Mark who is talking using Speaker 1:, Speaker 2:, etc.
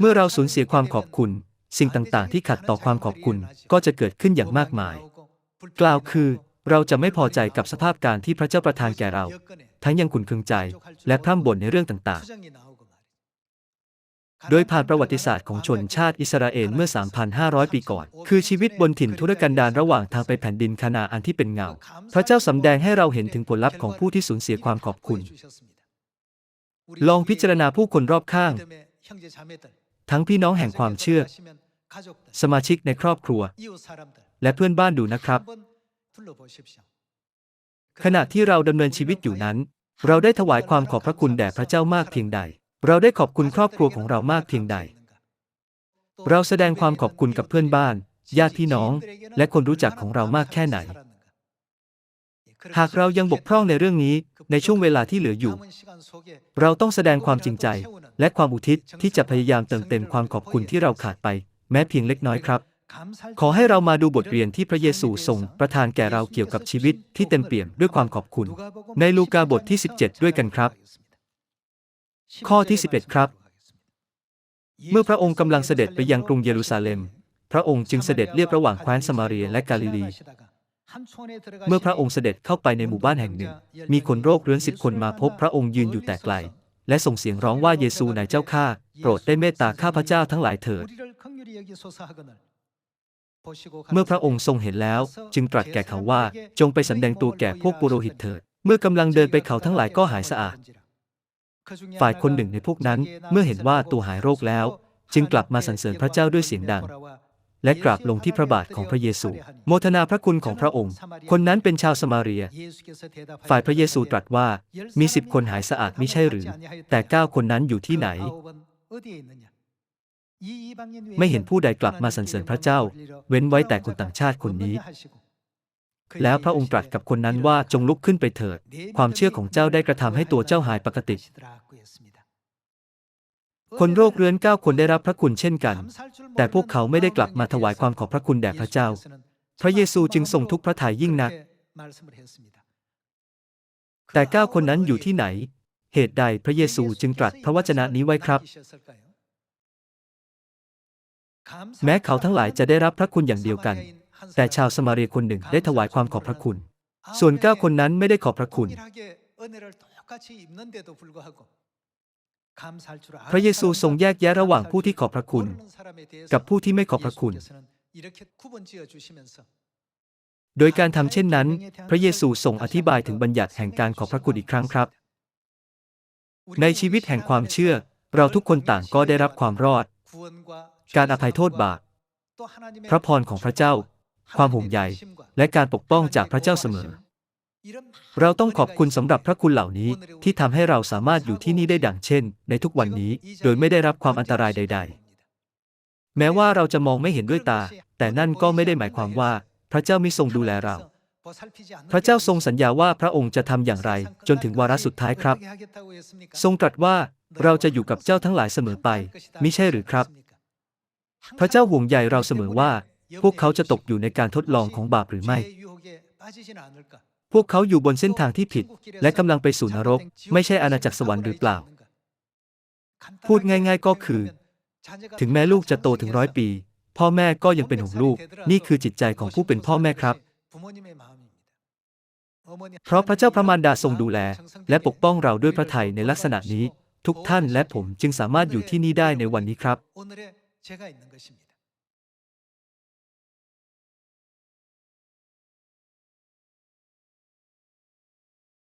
Speaker 1: เมื่อเราสูญเสียความขอบคุณ สิ่งต่างๆ ที่ขัดต่อความขอบคุณก็จะเกิดขึ้นอย่างมากมาย กล่าวคือ เราจะไม่พอใจกับสภาพการที่พระเจ้าประทานแก่เรา ทั้งยังขุนเคืองใจ และพร่ำบ่นในเรื่องต่างๆ โดยผ่านประวัติศาสตร์ของชนชาติอิสราเอลเมื่อ 3,500 ปีก่อน คือชีวิตบนถิ่นทุรกันดารระหว่างทางไปแผ่นดินคานาอันที่เป็นเงา พระเจ้าสำแดงให้เราเห็นถึงผลลัพธ์ของผู้ที่สูญเสียความขอบคุณ ลองพิจารณาผู้คนรอบข้าง ทั้งพี่น้องแห่งความเชื่อ สมาชิกในครอบครัว และเพื่อนบ้านดูนะครับ ขณะที่เราดำเนินชีวิตอยู่นั้น เราได้ถวายความขอบพระคุณแด่พระเจ้ามากเพียงใด เราได้ขอบคุณครอบครัวของเรามากเพียงใด เราแสดงความขอบคุณกับเพื่อนบ้าน ญาติพี่น้อง และคนรู้จักของเรามากแค่ไหน หากเรายังบกพร่องในเรื่องนี้ในช่วงเวลาที่เหลืออยู่ เราต้องแสดงความจริงใจ และความอุทิศที่จะพยายามเติมเต็มความขอบคุณที่เราขาดไป แม้เพียงเล็กน้อยครับ ขอให้เรามาดูบทเรียนที่พระเยซูทรงประทานแก่เราเกี่ยวกับชีวิตที่เต็มเปี่ยมด้วยความขอบคุณ ในลูกาบทที่ 17 ด้วยกันครับ ข้อที่ 11 ครับ เมื่อพระองค์กำลังเสด็จไปยังกรุงเยรูซาเล็ม พระองค์จึงเสด็จเลียบระหว่างแคว้นสมาเรียและกาลิลี เมื่อพระองค์เสด็จเข้าไปในหมู่บ้านแห่งหนึ่ง มีคนโรคเรื้อนสิบคนมาพบพระองค์ยืนอยู่แต่ไกล และส่งเสียงร้องว่าเยซูนายเจ้าข้า โปรดได้เมตตาข้าพเจ้าทั้งหลายเถิด เมื่อพระองค์ทรงเห็นแล้ว จึงตรัสแก่เขาว่า จงไปสำแดงตัวแก่พวกปุโรหิตเถิด เมื่อกำลังเดินไปเขาทั้งหลายก็หายสะอาด ฝ่ายคนหนึ่งในพวกนั้น เมื่อเห็นว่าตัวหายโรคแล้ว จึงกลับมาสรรเสริญพระเจ้าด้วยเสียงดัง และกราบลงที่พระบาทของพระเยซู โมทนาพระคุณของพระองค์ คนนั้นเป็นชาวสมาเรีย ฝ่ายพระเยซูตรัสว่า มีสิบคนหายสะอาดไมิใช่หรือ แต่เก้าคนนั้นอยู่ที่ไหน ไม่เห็นผู้ใดกลับมาสรรเสริญพระเจ้า เว้นไว้แต่คนต่างชาติคนนี้ แล้วพระองค์ตรัสกับคนนั้นว่าจงลุกขึ้นไปเถิด ความเชื่อของเจ้าได้กระทำให้ตัวเจ้าหายปกติ คนโรคเรื้อนเก้าคนได้รับพระคุณเช่นกัน แต่พวกเขาไม่ได้กลับมาถวายความขอบพระคุณแด่พระเจ้า พระเยซูจึงทรงทุกข์พระทัยยิ่งนัก แต่เก้าคนนั้นอยู่ที่ไหน เหตุใดพระเยซูจึงตรัสพระวจนะนี้ไว้ครับ แม้เขาทั้งหลายจะได้รับพระคุณอย่างเดียวกัน แต่ชาวสมาเรียคนหนึ่งได้ถวายความขอบพระคุณ ส่วนเก้าคนนั้นไม่ได้ขอบพระคุณ พระเยซูทรงแยกแยะระหว่างผู้ที่ขอบพระคุณ กับผู้ที่ไม่ขอบพระคุณ โดยการทำเช่นนั้น พระเยซูทรงอธิบายถึงบัญญัติแห่งการขอบพระคุณอีกครั้งครับ ในชีวิตแห่งความเชื่อ เราทุกคนต่างก็ได้รับความรอด การอภัยโทษบาปพระพรของพระเจ้า ความห่วงใยและการปกป้องจากพระเจ้าเสมอ เราต้องขอบคุณสำหรับพระคุณเหล่านี้ที่ทำให้เราสามารถอยู่ที่นี่ได้ดังเช่น ในทุกวันนี้โดยไม่ได้รับความอันตรายใด ๆ แม้ว่าเราจะมองไม่เห็นด้วยตา แต่นั่นก็ไม่ได้หมายความว่า พระเจ้าไม่ทรงดูแลเรา พระเจ้าทรงสัญญาว่าพระองค์จะทำอย่างไร จนถึงวาระสุดท้ายครับ ทรงตรัสว่าเราจะอยู่กับเจ้าทั้งหลายเสมอไปมิใช่หรือครับ พระเจ้าห่วงใยเราเสมอว่า พวกเขาจะตกอยู่ในการทดลองของบาปหรือไม่ พวกเขาอยู่บนเส้นทางที่ผิด และกำลังไปสู่นรก ไม่ใช่อาณาจักรสวรรค์หรือเปล่า พูดง่ายๆก็คือ ถึงแม้ลูกจะโตถึงร้อยปี พ่อแม่ก็ยังเป็นห่วงลูก นี่คือจิตใจของผู้เป็นพ่อแม่ครับ เพราะพระเจ้าพระมารดาทรงดูแล และปกป้องเราด้วยพระทัยในลักษณะนี้ ทุกท่านและผมจึงสามารถอยู่ที่นี่ได้ในวันนี้ครับ